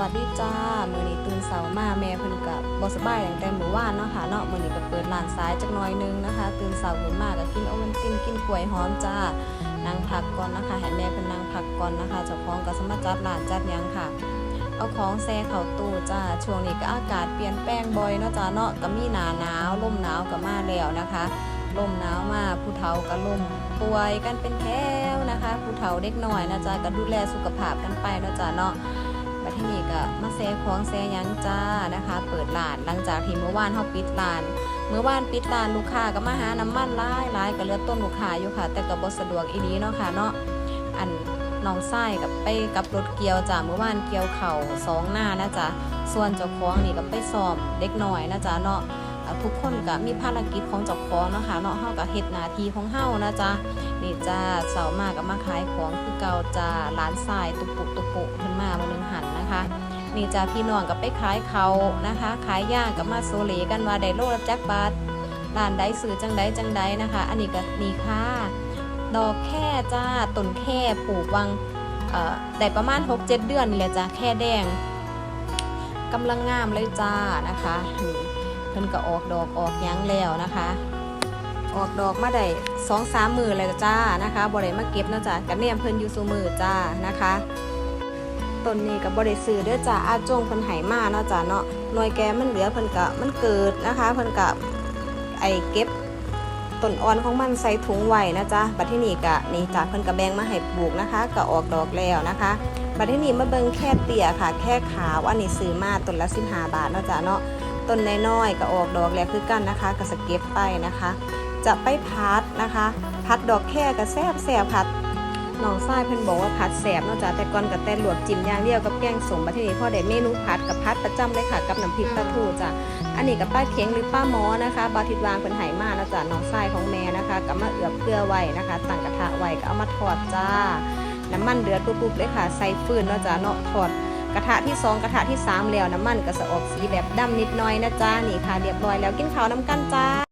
วัสดีจ้ามื้อนี้ตื่นเช้ามาแม่เพิ่นก็บ่สบายตั้งแต่มื้อวานเนาะค่ะเนาะมื้อนี้ก็เปิดร้านสายจักหน่อยนึงนะคะ ตื่นเช้าขึ้นมาก็กินโอวัลตินกินกล้วยหอมจ้านั่งพักก่อนนะคะให้แม่เพิ่นนั่งพักก่อนนะคะเจ้าของก็สมาจัดร้านจัดยังค่ะ เอาของแซ่เข้าตู้จ้าช่วงนี้ก็อากาศเปลี่ยนแปลงบ่อยเนาะจ้าเนาะก็มีหนาหนาวลมหนาวก็มาแล้วนะคะลมหนาวมาผู้เฒ่าก็ลมป่วยกันเป็นแถวนะคะผู้เฒ่าเด็กน้อยนะจ๊ะก็ดูแลสุขภาพกันไปเนาะจ้าเนาะ บัดที่นี่ก็มาแซ่ของแซ่ยังจ้านะคะ เปิดร้านหลังจากที่เมื่อวานเฮาปิดร้าน เมื่อวานปิดร้านลูกค้าก็มาหาน้ำมันหลายหลายก็เหลือต้นลูกค้าอยู่ค่ะ แต่ก็บ่สะดวกอีนี้เนาะค่ะเนาะอันน้องไส้กับไปกับรถเกี่ยวจ้าเมื่อวานเกี่ยวเข่าสองหน้านะจ๊ะส่วนเจ้าของนี่ก็ไปซ้อมเด็กหน่อยนะจ๊ะเนาะ ทุกคนก็มีภารกิจของเจ้าของนะคะเนาะเฮาก็เฮ็ดหน้าที่ของเฮานะจ๊ะนี่จ้าเสามากับมาขายของคือเก่าจ้าร้านทรายตุปุตุปุขึ้นมาบนนึงหันนะคะนี่จ้าพี่น้องกับไปขายเขานะคะ ขายย่างกับมาโซเลกันว่าได้โลละจักบาทร้านใดซื้อจังใดจังใดนะคะ อันนี้ก็นี่ค่ะดอกแค่จ้าต้นแค่ปลูกวังเอ่อได้ประมาณ 6-7 เดือนนี่แหละจ้าแค่แดงกำลังงามเลยจ้านะคะนี่ พิ่นก็ออกดอกออกยังแล้วนะคะ ออกดอกมาได้สองสามมือเลยจ้านะคะบริเวณมาเก็บนะจ้ากันเนี่ยเพิ่นอยู่สูมือจ้านะคะต้นนี้กับบริซื้อเด้อจ้าอาจงเพิ่นไหมาเนาะจ้าเนาะหน่วยแกมันเหลือเพิ่นกะมันเกิดนะคะเพิ่นกะไอเก็บต้นอ่อนของมันใส่ถุงไว้นะจ๊ะบัดที่นี่กะนี่จ้าเพิ่นกะแบงมาให้ปลูกนะคะก็ออกดอกแล้วนะคะ บัดที่นี่มาเบิ่งแค่เตี่ยค่ะ แค่ขาวอันนี้ซื้อมาต้นละ15บาทเนาะจ้าเนาะ ต้นน้อยๆก็ออกดอกแล้วคือกันนะคะก็สเก็บไปนะคะ จะไปพัดนะคะ พัดดอกแค่กับแซบแซบพัดน้องทรายเพิ่นบอกว่าพัดแสบนอกจากแต่ก่อนกับแต่ลวกจิ้มย่างเดียวกับแกงสมบัดทีนี้พ่อได้เมนูพัดกับพัดประจำเลยค่ะกับน้ำพริกปลาทูจ้ะอันนี้กับป้าเค็งหรือป้าหมอนะคะบาทิดวางเป็นไหมานะจ๊ะน้องทรายของแม่นะคะก็มาเอือบเกลือไว้นะคะตั้งกระทะไว้ก็เอามาทอดจ้าน้ำมันเดือดปุ๊บๆเลยค่ะใส่ฟืนนาะจ้ะเนาะทอด กระทะที่สองกระทะที่สามแล้วน้ำมันก็จะออกสีแบบดำนิดหน่อยนะจ้านี่ค่ะเรียบร้อยแล้วกินข้าวน้ำกันจ้า